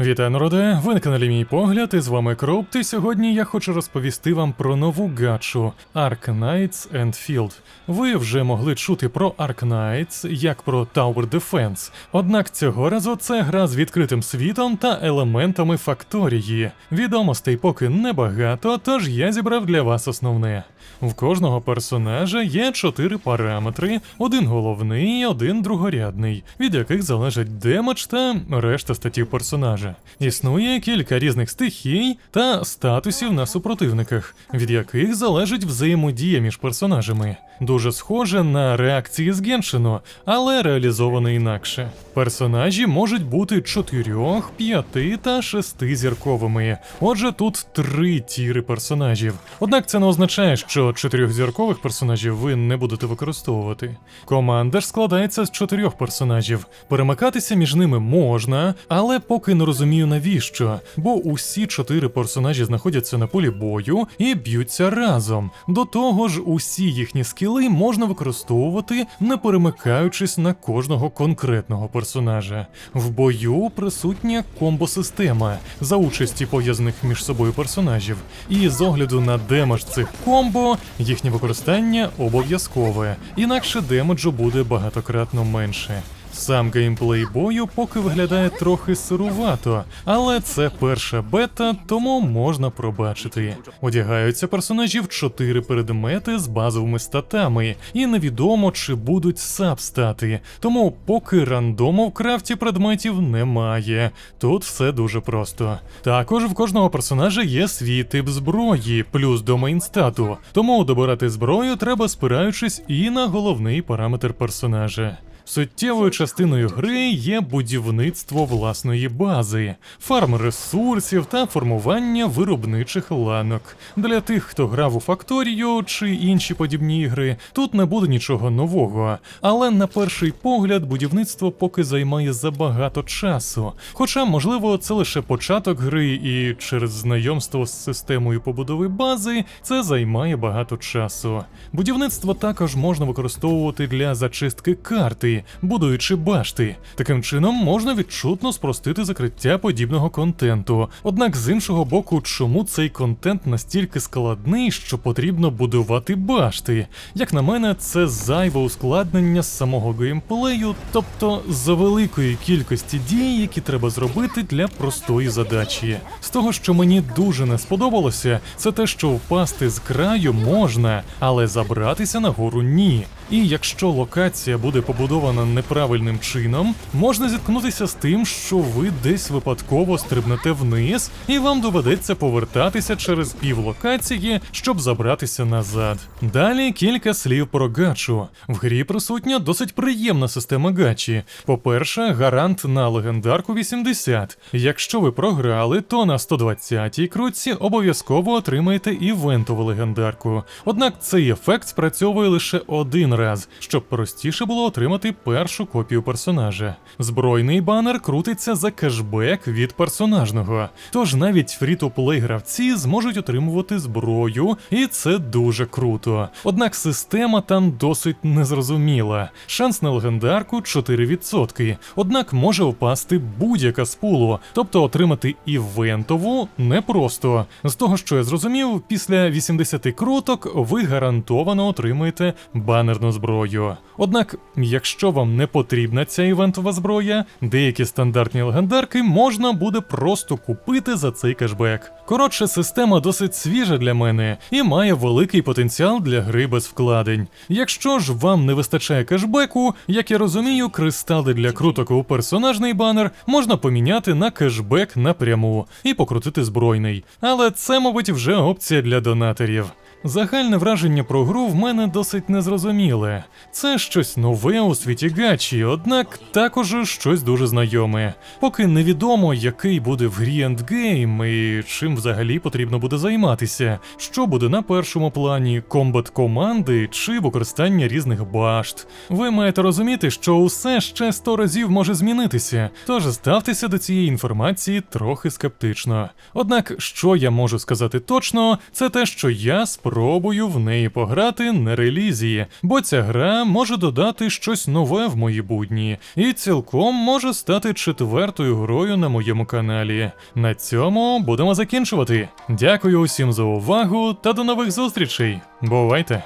Вітаю, народе! Ви на каналі Мій Погляд, і з вами Кропт, і сьогодні я хочу розповісти вам про нову гачу Ark Knights and Field. Ви вже могли чути про Ark Knights як про Tower Defense, однак цього разу це гра з відкритим світом та елементами факторії. Відомостей поки небагато, тож я зібрав для вас основне. В кожного персонажа є чотири параметри: один головний, один другорядний, від яких залежить демедж та решта статів персонажа. Існує кілька різних стихій та статусів на супротивниках, від яких залежить взаємодія між персонажами. Дуже схоже на реакції з Геншину, але реалізовано інакше. Персонажі можуть бути 4, 5 та 6 зірковими. Отже, тут три тіри персонажів. Однак це не означає, що чотирьохзіркових персонажів ви не будете використовувати. Команда ж складається з чотирьох персонажів. Перемикатися між ними можна, але поки не розумію навіщо, бо усі чотири персонажі знаходяться на полі бою і б'ються разом. До того ж, усі їхні скіли можна використовувати, не перемикаючись на кожного конкретного персонажа. В бою присутня комбо-система за участі пов'язаних між собою персонажів. І з огляду на демедж цих комбо, їхнє використання обов'язкове, інакше демеджу буде багатократно менше. Сам геймплей бою поки виглядає трохи сирувато, але це перша бета, тому можна пробачити. Одягаються персонажі в чотири предмети з базовими статами, і невідомо чи будуть сабстати. Тому поки рандому в крафті предметів немає. Тут все дуже просто. Також в кожного персонажа є свій тип зброї, плюс до мейнстату. Тому добирати зброю треба спираючись і на головний параметр персонажа. Суттєвою частиною гри є будівництво власної бази, фарм ресурсів та формування виробничих ланок. Для тих, хто грав у факторію чи інші подібні ігри, тут не буде нічого нового. Але на перший погляд будівництво поки займає забагато часу. Хоча, можливо, це лише початок гри, і через знайомство з системою побудови бази це займає багато часу. Будівництво також можна використовувати для зачистки карти будуючи башти. Таким чином можна відчутно спростити закриття подібного контенту. Однак з іншого боку, чому цей контент настільки складний, що потрібно будувати башти? Як на мене, це зайве ускладнення самого геймплею, тобто за великої кількості дій, які треба зробити для простої задачі. З того, що мені дуже не сподобалося, це те, що впасти з краю можна, але забратися нагору ні. І якщо локація буде побудована неправильним чином, можна зіткнутися з тим, що ви десь випадково стрибнете вниз, і вам доведеться повертатися через пів локації, щоб забратися назад. Далі кілька слів про гачу. В грі присутня досить приємна система гачі. По-перше, гарант на легендарку 80. Якщо ви програли, то на 120-й крутці обов'язково отримаєте івентову легендарку. Однак цей ефект спрацьовує лише один раз, щоб простіше було отримати першу копію персонажа. Збройний банер крутиться за кешбек від персонажного. Тож навіть фрі-то-плей гравці зможуть отримувати зброю, і це дуже круто. Однак система там досить незрозуміла. Шанс на легендарку 4%. Однак може впасти будь-яка з пулу, тобто отримати івентову непросто. З того, що я зрозумів, після 80 круток ви гарантовано отримаєте банерну зброю. Однак, якщо вам не потрібна ця івентова зброя, деякі стандартні легендарки можна буде просто купити за цей кешбек. Коротше, система досить свіжа для мене і має великий потенціал для гри без вкладень. Якщо ж вам не вистачає кешбеку, як я розумію, кристали для круток у персонажний банер можна поміняти на кешбек напряму і покрутити збройний. Але це, мабуть, вже опція для донаторів. Загальне враження про гру в мене досить незрозуміле. Це щось нове у світі гачі, однак також щось дуже знайоме. Поки невідомо, який буде в грі ендгейм і чим взагалі потрібно буде займатися, що буде на першому плані, комбат команди чи використання різних башт. Ви маєте розуміти, що усе ще сто разів може змінитися, тож ставтеся до цієї інформації трохи скептично. Однак, що я можу сказати точно, це те, що я спробую спробую в неї пограти на релізі, бо ця гра може додати щось нове в мої будні, і цілком може стати четвертою грою на моєму каналі. На цьому будемо закінчувати. Дякую усім за увагу та до нових зустрічей. Бувайте!